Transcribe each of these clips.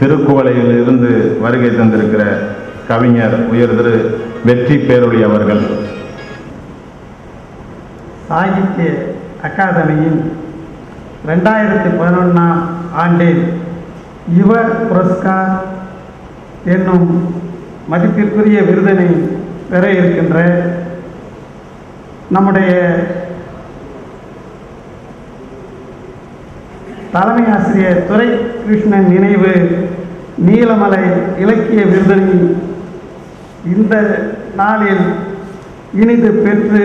திருக்குவளையில் இருந்து வருகை தந்திருக்கிற கவிஞர் உயர் திரு வெற்றி பேரொழி அவர்கள். சாகித்ய அகாதமியின் ரெண்டாயிரத்தி பதினொன்றாம் ஆண்டில் யுவ புரஸ்கார் என்னும் மதிப்பிற்குரிய விருதினை பெற இருக்கின்ற நம்முடைய தலைமை ஆசிரியர் துரை கிருஷ்ணன் நினைவு நீலமலை இலக்கிய விருதினை இந்த நாளில் இனிது பெற்று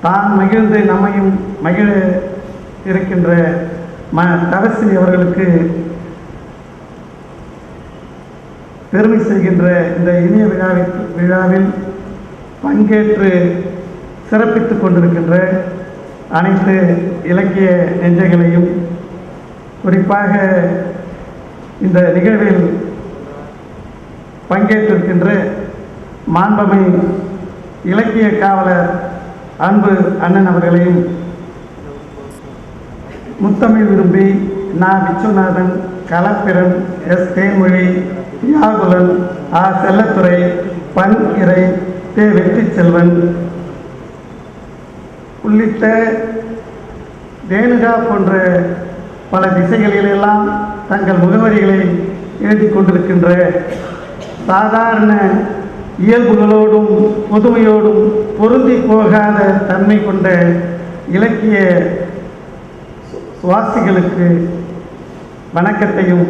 தான் மகிழ்ந்து நம்மையும் மகிழ இருக்கின்ற ம தரசி அவர்களுக்கு பெருமை செய்கின்ற இந்த இனிய விழாவில் விழாவில் பங்கேற்று சிறப்பித்து கொண்டிருக்கின்ற அனைத்து இலக்கிய நெஞ்சைகளையும் குறிப்பாக இந்த நிகழ்வில் பங்கேற்றிருக்கின்ற மாண்பமை இலக்கிய காவலர் அன்பு அண்ணன் அவர்களையும் முத்தமிழ் விரும்பி நா. விஸ்வநாதன் கலப்பிரன் எஸ். தேன்மொழி யாகுலன் ஆ. செல்லத்துறை பன். இறை தே. வெற்றி செல்வன் உள்ளிட்ட தேனுகா போன்ற பல திசைகளிலெல்லாம் தங்கள் முகவரிகளை எழுதி கொண்டிருக்கின்ற சாதாரண இயல்புகளோடும் புதுமையோடும் பொருந்தி போகாத தன்மை கொண்ட இலக்கிய சுவாசிகளுக்கு வணக்கத்தையும்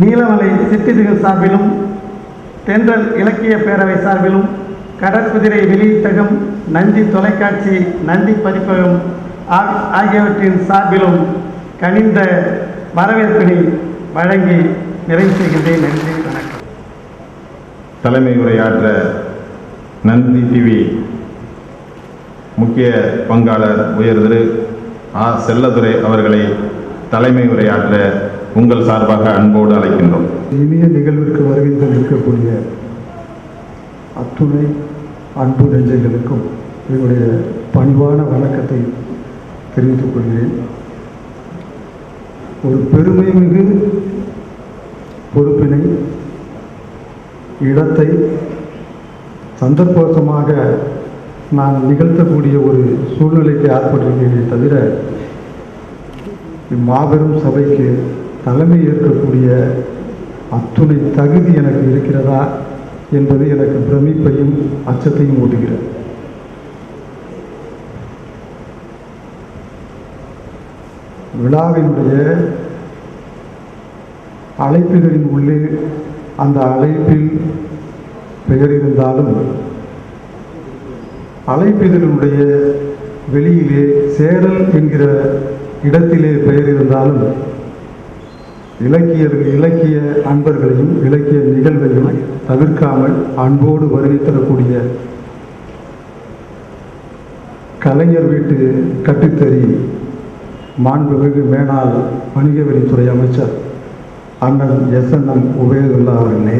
நீலமலை சித்திதிகள் சார்பிலும் தென்றல் இலக்கிய பேரவை சார்பிலும் கடற்குதிரை வெளியீட்டகம் நந்தி தொலைக்காட்சி நந்தி பதிப்பகம் ஆகியவற்றின் சார்பிலும் கனிந்த வரவேற்பினை வழங்கி நிறைவு செய்கின்றேன். நன்றி வணக்கம். தலைமை உரையாற்ற நந்தி டிவி முக்கிய பங்காளர் உயர் திரு ஆ. செல்லதுரை அவர்களை தலைமை உரையாற்ற உங்கள் சார்பாக அன்போடு அழைக்கின்றோம். இனிய நிகழ்விற்கு வருகை தந்திருக்கக்கூடிய அத்துணை அன்பு நெஞ்சங்களுக்கும் என்னுடைய பணிவான வணக்கத்தை தெரிவித்துக் கொள்கிறேன் ஒரு பெருமை மிகு பொறுப்பினை இடத்தை சந்தர்ப்பவசமாக நான் நிகழ்த்தக்கூடிய ஒரு சூழ்நிலைக்கு ஆட்பட்டிருக்கிறேனே தவிர இம்மாபெரும் சபைக்கு தலைமை ஏற்கக்கூடிய அத்துணை தகுதி எனக்கு இருக்கிறதா என்பது எனக்கு பிரமிப்பையும் அச்சத்தையும் ஓட்டுகிறேன் விழாவினுடைய அழைப்புகளின் உள்ளே அந்த அழைப்பில் பெயர் இருந்தாலும் அழைப்பிதழினுடைய வெளியிலே சேரல் என்கிற இடத்திலே பெயர் இருந்தாலும் இலக்கிய இலக்கிய அன்பர்களையும் இலக்கிய நிகழ்வையும் தவிர்க்காமல் அன்போடு வருகை தரக்கூடிய கலைஞர் வீட்டு கட்டுத்தறி மாண்புமிகு மேனாள் வணிகவரித்துறை அமைச்சர் அண்ணன் எஸ் என் எம் உபயதுல்லா அவர்களே.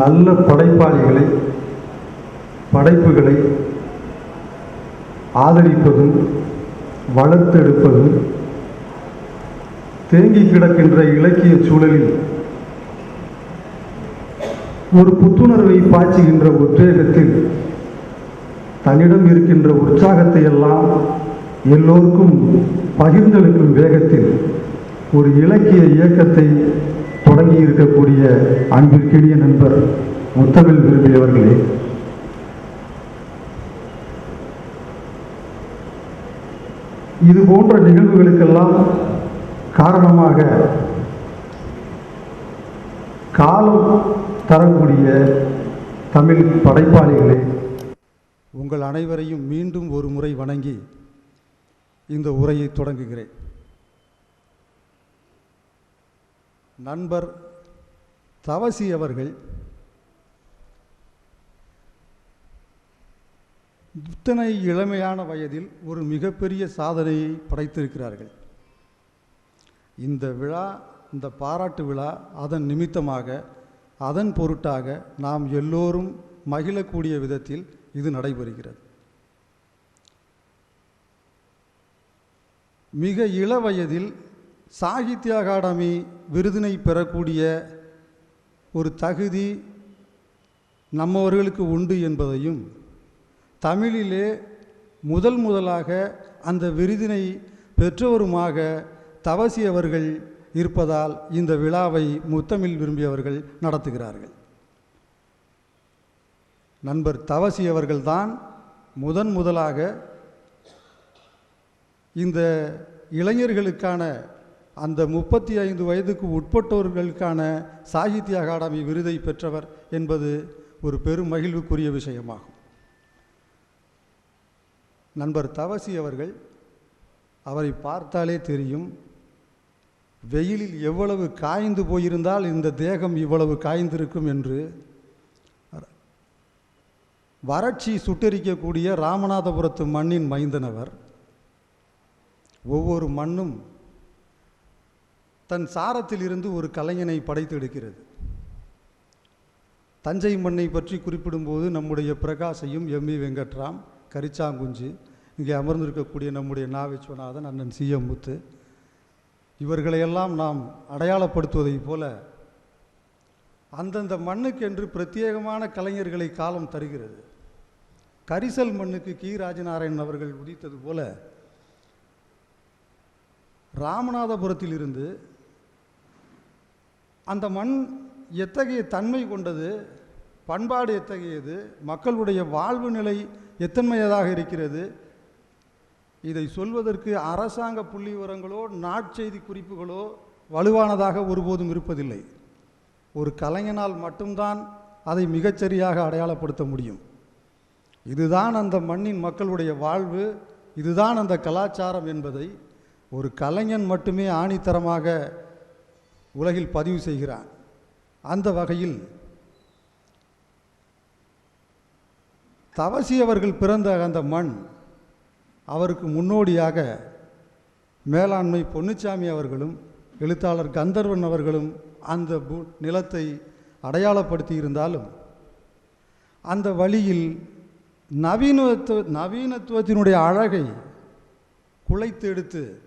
நல்ல படைப்பாளிகளை படைப்புகளை ஆதரிப்பதும் வளர்த்தெடுப்பதும் தேங்கி கிடக்கின்ற இலக்கிய சூழலில் ஒரு புத்துணர்வை பாய்ச்சுகின்ற உத்வேகத்தில் தன்னிடம் இருக்கின்ற உற்சாகத்தை எல்லாம் எல்லோருக்கும் பகிர்ந்தளிக்கும் வேகத்தில் ஒரு இலக்கிய இயக்கத்தை தொடங்கி இருக்கக்கூடிய அன்பிற்கினிய நண்பர் முத்தமிழ் விரும்பியவர்களே. இது போன்ற நிகழ்வுகளுக்கெல்லாம் காரணமாக காலம் தரக்கூடிய தமிழ் படைப்பாளிகளே உங்கள் அனைவரையும் மீண்டும் ஒரு முறை வணங்கி இந்த உரையை தொடங்குகிறேன். நண்பர் தவசி அவர்கள் இத்தனை இளமையான வயதில் ஒரு மிகப்பெரிய சாதனையை படைத்திருக்கிறார்கள். இந்த விழா இந்த பாராட்டு விழா அதன் நிமித்தமாக அதன் பொருட்டாக நாம் எல்லோரும் மகிழக்கூடிய விதத்தில் இது நடைபெறுகிறது. மிக இள வயதில் சாகித்ய அகாடமி விருதினை பெறக்கூடிய ஒரு தகுதி நம்மவர்களுக்கு உண்டு என்பதையும் தமிழிலே முதல் முதலாக அந்த விருதினை பெற்றவருமாக தவசியவர்கள் இருப்பதால் இந்த விழாவை முத்தமிழ் விரும்பியவர்கள் நடத்துகிறார்கள். நண்பர் தவசி அவர்கள்தான் முதன் முதலாக இந்த இளைஞர்களுக்கான அந்த முப்பத்தி ஐந்து வயதுக்கு உட்பட்டோர்களுக்கான சாகித்ய அகாடமி விருதை பெற்றவர் என்பது ஒரு பெரும் மகிழ்வுக்குரிய விஷயமாகும். நண்பர் தவசி அவர்கள் அவரை பார்த்தாலே தெரியும் வெயிலில் எவ்வளவு காய்ந்து போயிருந்தால் இந்த தேகம் இவ்வளவு காய்ந்திருக்கும் என்று வறட்சி சுட்டெரிக்கக்கூடிய ராமநாதபுரத்து மண்ணின் மைந்தனவர். ஒவ்வொரு மண்ணும் தன் சாரத்திலிருந்து ஒரு கலைஞனை படைத்து எடுக்கிறது தஞ்சை மண்ணை பற்றி குறிப்பிடும்போது நம்முடைய பிரகாசையும் எம்இ வெங்கட்ராம் கரிச்சாங்குஞ்சு இங்கே அமர்ந்திருக்கக்கூடிய நம்முடைய நாவிஸ்வநாதன் அண்ணன் சி எம் முத்து இவர்களையெல்லாம் நாம் அடையாளப்படுத்துவதைப் போல அந்தந்த மண்ணுக்கென்று பிரத்யேகமான கலைஞர்களை காலம் தருகிறது. கரிசல் மண்ணுக்கு கி. ராஜநாராயணன் அவர்கள் உதித்தது போல ராமநாதபுரத்திலிருந்து அந்த மண் எத்தகைய தன்மை கொண்டது பண்பாடு எத்தகையது மக்களுடைய வாழ்வு நிலை எத்தன்மையதாக இருக்கிறது இதை சொல்வதற்கு அரசாங்க புள்ளி விவரங்களோ நாட்செய்தி குறிப்புகளோ வலுவானதாக ஒருபோதும் இருப்பதில்லை. ஒரு கலைஞனால் மட்டும்தான் அதை மிகச்சரியாக அடையாளப்படுத்த முடியும். இதுதான் அந்த மண்ணின் மக்களுடைய வாழ்வு இதுதான் அந்த கலாச்சாரம் என்பதை ஒரு கலைஞன் மட்டுமே ஆணித்தரமாக உலகில் பதிவு செய்கிறான். அந்த வகையில் தவசி அவர்கள் பிறந்த அந்த மண் அவருக்கு முன்னோடியாக மேலாண்மை பொன்னுச்சாமி அவர்களும் எழுத்தாளர் கந்தர்வன் அவர்களும் அந்த நிலத்தை அடையாளப்படுத்தி இருந்தாலும் அந்த வழியில் நவீனத்துவ நவீனத்துவத்தினுடைய அழகை குலைத்து எடுத்து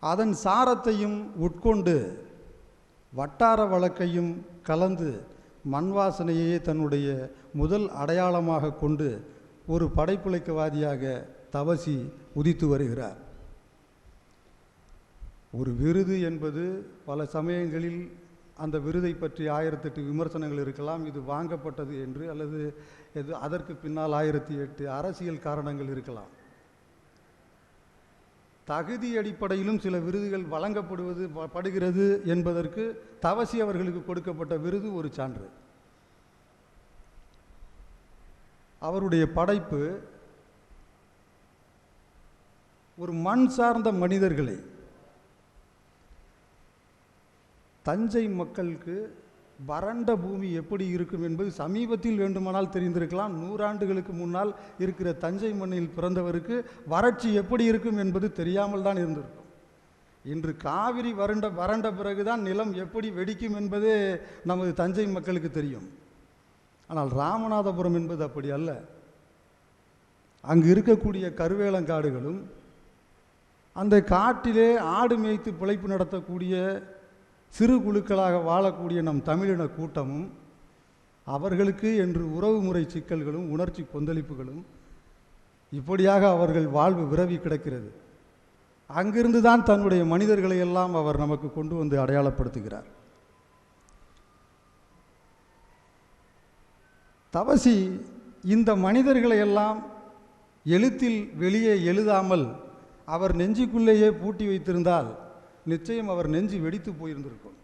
அதன் சாரத்தையும் உட்கொண்டு வட்டார வழக்கையும் கலந்து மண் வாசனையே தன்னுடைய முதல் அடையாளமாக கொண்டு ஒரு படைப்புழைக்கவாதியாக தவசி உதித்து வருகிறார். ஒரு விருது என்பது பல சமயங்களில் அந்த விருதை பற்றி ஆயிரத்தெட்டு விமர்சனங்கள் இருக்கலாம் இது வாங்கப்பட்டது என்று அல்லது எது அதற்கு பின்னால் ஆயிரத்தி எட்டு அரசியல் காரணங்கள் இருக்கலாம். தகுதி அடிப்படையிலும் சில விருதுகள் வழங்கப்படுவது படுகிறது என்பதற்கு தவசி அவர்களுக்கு கொடுக்கப்பட்ட விருது ஒரு சான்று. அவருடைய படைப்பு ஒரு மண் சார்ந்த மனிதர்களை தஞ்சை மக்களுக்கு வறண்ட பூமி எப்படி இருக்கும் என்பது சமீபத்தில் வேண்டுமானால் தெரிந்திருக்கலாம். நூறாண்டுகளுக்கு முன்னால் இருக்கிற தஞ்சை மண்ணில் பிறந்தவருக்கு வறட்சி எப்படி இருக்கும் என்பது தெரியாமல் தான் இருந்திருக்கும். இன்று காவிரி வறண்ட வறண்ட பிறகுதான் நிலம் எப்படி வெடிக்கும் என்பதே நமது தஞ்சை மக்களுக்கு தெரியும். ஆனால் ராமநாதபுரம் என்பது அப்படி அல்ல. அங்கு இருக்கக்கூடிய கருவேலங்காடுகளும் அந்த காட்டிலே ஆடு மேய்த்து பிழைப்பு நடத்தக்கூடிய சிறு குழுக்களாக வாழக்கூடிய நம் தமிழின கூட்டமும் அவர்களுக்கு என்று உறவுமுறை சிக்கல்களும் உணர்ச்சி கொந்தளிப்புகளும் இப்படியாக அவர்கள் வாழ்வு விரவி கிடக்கிறது. அங்கிருந்து தான் தன்னுடைய மனிதர்களை எல்லாம் அவர் நமக்கு கொண்டு வந்து அடையாளப்படுத்துகிறார். தவசி இந்த மனிதர்களை எல்லாம் எழுத்தில் வெளியே எழுதாமல் அவர் நெஞ்சுக்குள்ளேயே பூட்டி வைத்திருந்தால் நிச்சயம் அவர் நெஞ்சு வெடித்து போயிருந்திருக்கும்.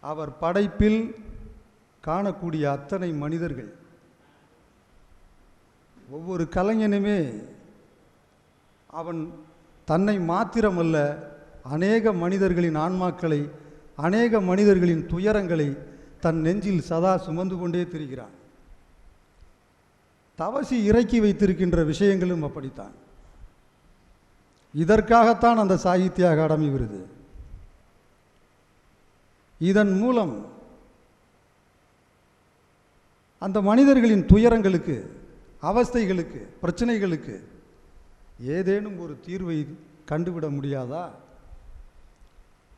அவர் படைப்பில் காணக்கூடிய அத்தனை மனிதர்கள் ஒவ்வொரு கலைஞனுமே அவன் தன்னை மாத்திரமல்ல அநேக மனிதர்களின் ஆன்மாக்களை அநேக மனிதர்களின் துயரங்களை தன் நெஞ்சில் சதா சுமந்து கொண்டே திரிகிறான். தவசி இறக்கி வைத்திருக்கின்ற விஷயங்களும் அப்படித்தான். இதற்காகத்தான் அந்த சாகித்ய அகாடமி விருது. இதன் மூலம் அந்த மனிதர்களின் துயரங்களுக்கு அவஸ்தைகளுக்கு பிரச்சனைகளுக்கு ஏதேனும் ஒரு தீர்வை கண்டுவிட முடியாதா?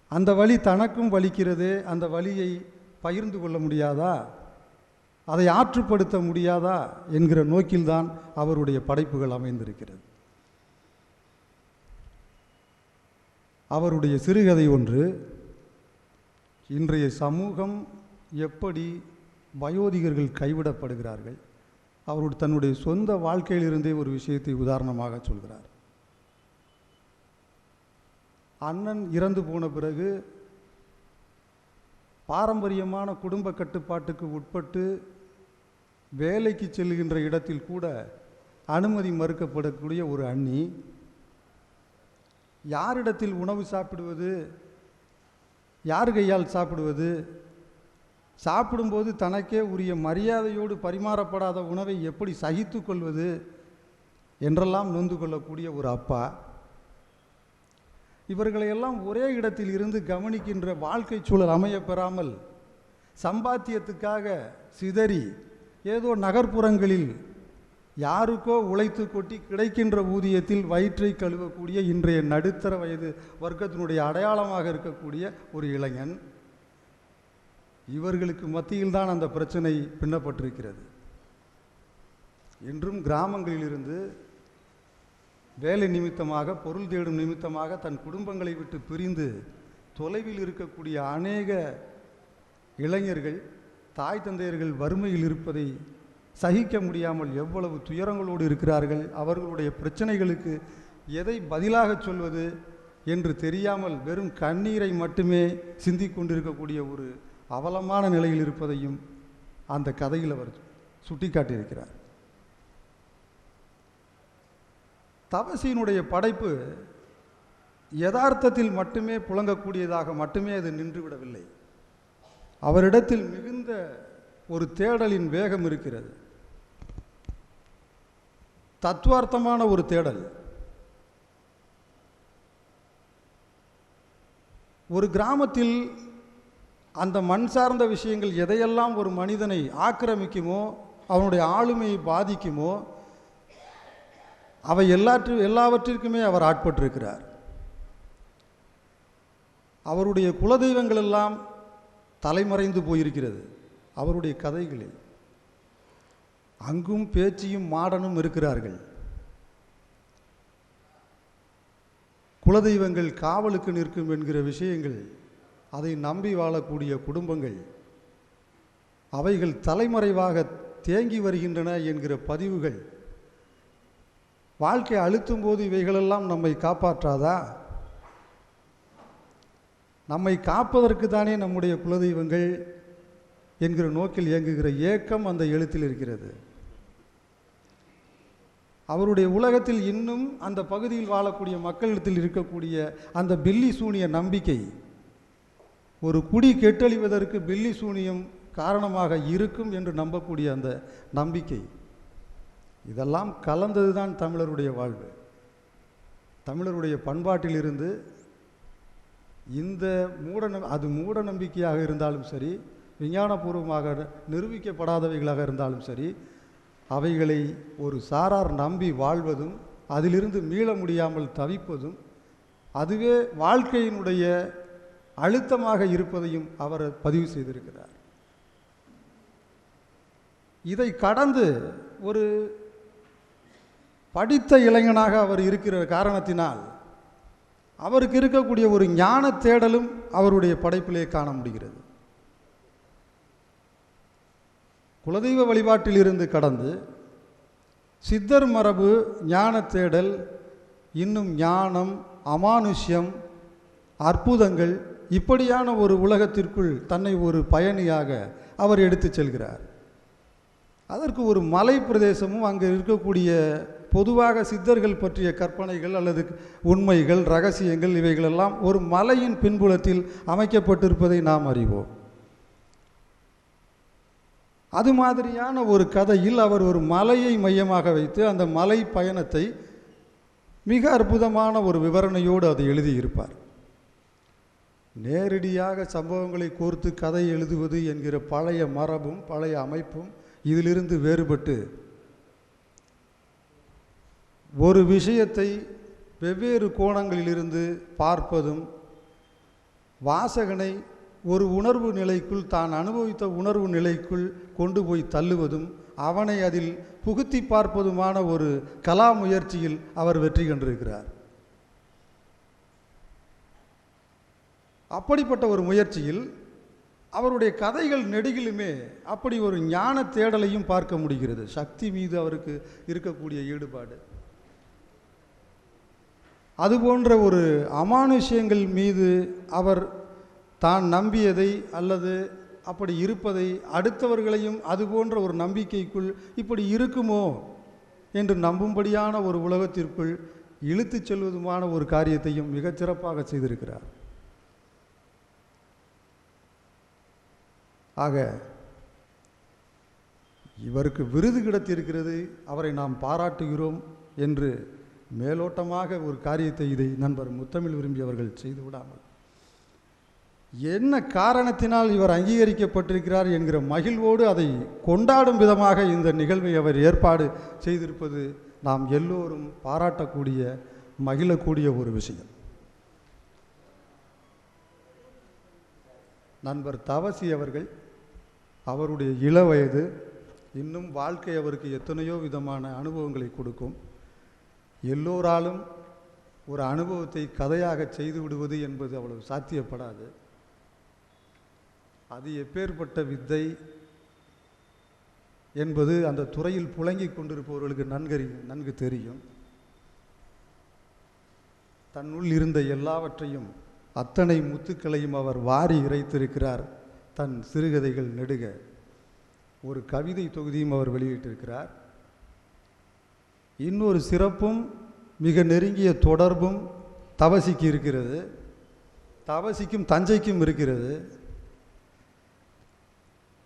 அந்த வழி தனக்கும் வலிக்கிறது அந்த வழியை பகிர்ந்து கொள்ள முடியாதா? அதை ஆற்றுப்படுத்த முடியாதா? என்கிற நோக்கில்தான் அவருடைய படைப்புகள் அமைந்திருக்கிறது. அவருடைய சிறுகதை ஒன்று இன்றைய சமூகம் எப்படி வயோதிகர்கள் கைவிடப்படுகிறார்கள் அவருடைய தன்னுடைய சொந்த வாழ்க்கையிலிருந்தே ஒரு விஷயத்தை உதாரணமாக சொல்கிறார். அண்ணன் இறந்து போன பிறகு பாரம்பரியமான குடும்ப கட்டுப்பாட்டுக்கு உட்பட்டு வேலைக்கு செல்கின்ற இடத்தில் கூட அனுமதி மறுக்கப்படக்கூடிய ஒரு அண்ணி யாரிடத்தில் உணவு சாப்பிடுவது யார் கையால் சாப்பிடுவது? சாப்பிடும்போது தனக்கே உரிய மரியாதையோடு பரிமாறப்படாத உணவை எப்படி சகித்து கொள்வது என்றெல்லாம் நொந்து கொள்ளக்கூடிய ஒரு அப்பா. இவர்களையெல்லாம் ஒரே இடத்தில் இருந்து கவனிக்கின்ற வாழ்க்கை சூழல் அமையப்பெறாமல் சம்பாத்தியத்துக்காக சிதறி ஏதோ நகர்ப்புறங்களில் யாருக்கோ உழைத்து கொட்டி கிடைக்கின்ற ஊதியத்தில் வயிற்றை கழுவக்கூடிய இன்றைய நடுத்தர வயது வர்க்கத்தினுடைய அடையாளமாக இருக்கக்கூடிய ஒரு இளைஞன் இவர்களுக்கு மத்தியில்தான் அந்த பிரச்சனை பின்னப்பட்டிருக்கிறது. இன்றும் கிராமங்களிலிருந்து வேலை நிமித்தமாக பொருள் தேடும் நிமித்தமாக தன் குடும்பங்களை விட்டு பிரிந்து தொலைவில் இருக்கக்கூடிய அநேக இளைஞர்கள் தாய் தந்தையர்கள் வறுமையில் இருப்பதை சகிக்க முடியாமல் எவ்வளவு துயரங்களோடு இருக்கிறார்கள் அவர்களுடைய பிரச்சனைகளுக்கு எதை பதிலாக சொல்வது என்று தெரியாமல் வெறும் கண்ணீரை மட்டுமே சிந்திக்கொண்டிருக்கக்கூடிய ஒரு அவலமான நிலையில் இருப்பதையும் அந்த கதையில் அவர் சுட்டிக்காட்டியிருக்கிறார். தவசியினுடைய படைப்பு யதார்த்தத்தில் மட்டுமே புழங்கக்கூடியதாக மட்டுமே அது நின்றுவிடவில்லை. அவரிடத்தில் மிகுந்த ஒரு தேடலின் வேகம் இருக்கிறது. தத்துவார்த்தமான ஒரு தேடல். ஒரு கிராமத்தில் அந்த மண் சார்ந்த விஷயங்கள் எதையெல்லாம் ஒரு மனிதனை ஆக்கிரமிக்குமோ அவனுடைய ஆளுமையை பாதிக்குமோ அவை எல்லாற்று எல்லாவற்றிற்குமே அவர் ஆட்பட்டிருக்கிறார். அவருடைய குலதெய்வங்கள் எல்லாம் தலைமறைந்து போயிருக்கிறது அவருடைய கதைகளில். அங்கும் பேச்சியும் மாடனும் இருக்கிறார்கள். குலதெய்வங்கள் காவலுக்கு நிற்கும் என்கிற விஷயங்கள் அதை நம்பி வாழக்கூடிய குடும்பங்கள் அவைகள் தலைமறைவாக தேங்கி வருகின்றன என்கிற பதிவுகள் வாழ்க்கை அழுத்தும் போது இவைகளெல்லாம் நம்மை காப்பாற்றாதா? நம்மை காப்பதற்கு தானே நம்முடைய குலதெய்வங்கள் என்கிற நோக்கில் இயங்குகிற ஏக்கம் அந்த எழுத்தில் இருக்கிறது. அவருடைய உலகத்தில் இன்னும் அந்த பகுதியில் வாழக்கூடிய மக்களிடத்தில் இருக்கக்கூடிய அந்த பில்லி சூனிய நம்பிக்கை ஒரு குடி கெட்டழிவதற்கு பில்லி சூனியம் காரணமாக இருக்கும் என்று நம்பக்கூடிய அந்த நம்பிக்கை இதெல்லாம் கலந்தது தான் தமிழருடைய வாழ்வு. தமிழருடைய பண்பாட்டிலிருந்து இந்த மூட நம்- அது மூட நம்பிக்கையாக இருந்தாலும் சரி விஞ்ஞானபூர்வமாக நிரூபிக்கப்படாதவைகளாக இருந்தாலும் சரி அவைகளை ஒரு சாரார் நம்பி வாழ்வதும் அதிலிருந்து மீள முடியாமல் தவிப்பதும் அதுவே வாழ்க்கையினுடைய அழுத்தமாக இருப்பதையும் அவர் பதிவு செய்திருக்கிறார். இதை கடந்து ஒரு படித்த இளைஞனாக அவர் இருக்கிற காரணத்தினால் அவருக்கு இருக்கக்கூடிய ஒரு ஞான தேடலும் அவருடைய படைப்பிலே காண முடிகிறது. குலதெய்வ வழிபாட்டிலிருந்து கடந்து சித்தர் மரபு ஞான தேடல் இன்னும் ஞானம் அமானுஷ்யம் அற்புதங்கள் இப்படியான ஒரு உலகத்திற்குள் தன்னை ஒரு பயணியாக அவர் எடுத்துச் செல்கிறார். அதற்கு ஒரு மலை பிரதேசமும் அங்கே இருக்கக்கூடிய பொதுவாக சித்தர்கள் பற்றிய கற்பனைகள் அல்லது உண்மைகள் ரகசியங்கள் இவைகளெல்லாம் ஒரு மலையின் பின்புலத்தில் அமைக்கப்பட்டிருப்பதை நாம் அறிவோம். அது மாதிரியான ஒரு கதையில் அவர் ஒரு மலையை மையமாக வைத்து அந்த மலை பயணத்தை மிக அற்புதமான ஒரு விவரணையோடு அதை எழுதியிருப்பார். நேரடியாக சம்பவங்களை கோர்த்து கதை எழுதுவது என்கிற பழைய மரபும் பழைய அமைப்பும் இதிலிருந்து வேறுபட்டு ஒரு விஷயத்தை வெவ்வேறு கோணங்களிலிருந்து பார்ப்பதும் வாசகனை ஒரு உணர்வு நிலைக்குள் தான் அனுபவித்த உணர்வு நிலைக்குள் கொண்டு போய் தள்ளுவதும் அவனை அதில் புகுத்தி பார்ப்பதுமான ஒரு கலா முயற்சியில் அவர் வெற்றி கண்டிருக்கிறார். அப்படிப்பட்ட ஒரு முயற்சியில் அவருடைய கதைகள் நெடுகிலுமே அப்படி ஒரு ஞான தேடலையும் பார்க்க முடிகிறது. சக்தி மீது அவருக்கு இருக்கக்கூடிய ஈடுபாடு. அதுபோன்ற ஒரு அமானுஷ்யங்கள் மீது அவர் தான் நம்பியதை அல்லது அப்படி இருப்பதை அடுத்தவர்களையும் அதுபோன்ற ஒரு நம்பிக்கைக்குள் இப்படி இருக்குமோ என்று நம்பும்படியான ஒரு உலகத்திற்குள் இழுத்துச் செல்வதுமான ஒரு காரியத்தையும் மிகச் சிறப்பாக செய்திருக்கிறார். ஆக இவருக்கு விருது கிடைத்திருக்கிறது அவரை நாம் பாராட்டுகிறோம் என்று மேலோட்டமாக ஒரு காரியத்தை இதை நண்பர் முத்தமிழ் விரும்பியவர்கள் செய்து விடாமல் என்ன காரணத்தினால் இவர் அங்கீகரிக்கப்பட்டிருக்கிறார் என்கிற மகிழ்வோடு அதை கொண்டாடும் விதமாக இந்த நிகழ்வை அவர் ஏற்பாடு செய்திருப்பது நாம் எல்லோரும் பாராட்டக்கூடிய மகிழக்கூடிய ஒரு விஷயம். நண்பர் தவசி அவர்கள் அவருடைய இள வயது இன்னும் வாழ்க்கை அவருக்கு எத்தனையோ விதமான அனுபவங்களை கொடுக்கும். எல்லோராலும் ஒரு அனுபவத்தை கதையாக செய்து விடுவது என்பது அவ்வளவு சாத்தியப்படாது. அது எப்பேற்பட்ட வித்தை என்பது அந்த துறையில் புழங்கிக் கொண்டிருப்பவர்களுக்கு நன்கறி நன்கு தெரியும். தன்னுள் இருந்த எல்லாவற்றையும் அத்தனை முத்துக்களையும் அவர் வாரி இறைத்திருக்கிறார். தன் சிறுகதைகள் நெடுக. ஒரு கவிதை தொகுதியும் அவர் வெளியிட்டிருக்கிறார். இன்னொரு சிறப்பும் மிக நெருங்கிய தொடர்பும் தவசிக்கு இருக்கிறது. தவசிக்கும் தஞ்சைக்கும் இருக்கிறது.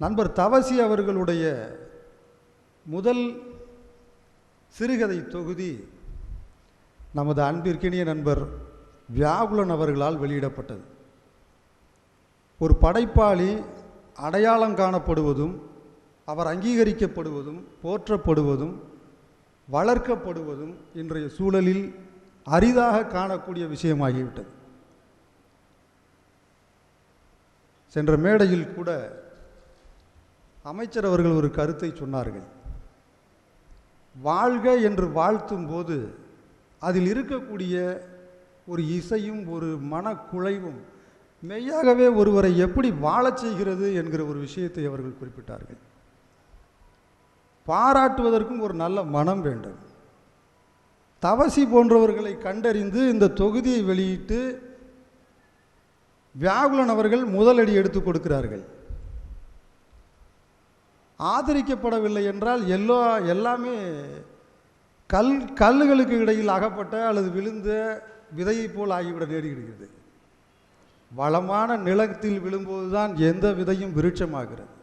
நண்பர் தவசி அவர்களுடைய முதல் சிறுகதை தொகுதி நமது அன்பிற்கினிய நண்பர் வியாகுலன் அவர்களால் வெளியிடப்பட்டது. ஒரு படைப்பாளி அடையாளம் காணப்படுவதும் அவர் அங்கீகரிக்கப்படுவதும் போற்றப்படுவதும் வளர்க்கப்படுவதும் இன்றைய சூழலில் அரிதாக காணக்கூடிய விஷயமாகிவிட்டது. சென்ற மேடையில் கூட அமைச்சர் அவர்கள் ஒரு கருத்தை சொன்னார்கள். வாழ்க என்று வாழ்த்தும் போது அதில் இருக்கக்கூடிய ஒரு இசையும் ஒரு மனக்குழைவும் மெய்யாகவே ஒருவரை எப்படி வாழச் செய்கிறது என்கிற ஒரு விஷயத்தை அவர்கள் குறிப்பிட்டார்கள். பாராட்டுவதற்கும் ஒரு நல்ல மனம் வேண்டும். தவசி போன்றவர்களை கண்டறிந்து இந்த தொகுதியை வெளியிட்டு வியாகுலன் அவர்கள் முதலடி எடுத்து கொடுக்கிறார்கள். ஆதரிக்கப்படவில்லை என்றால் எல்லோ எல்லாமே கல் கல்லுகளுக்கு இடையில் அகப்பட்ட அல்லது விழுந்த விதையைப் போல் ஆகிவிட நேரிடுகிறது. வளமான நிலத்தில் விழும்போதுதான் எந்த விதையும் விருட்சமாகிறது.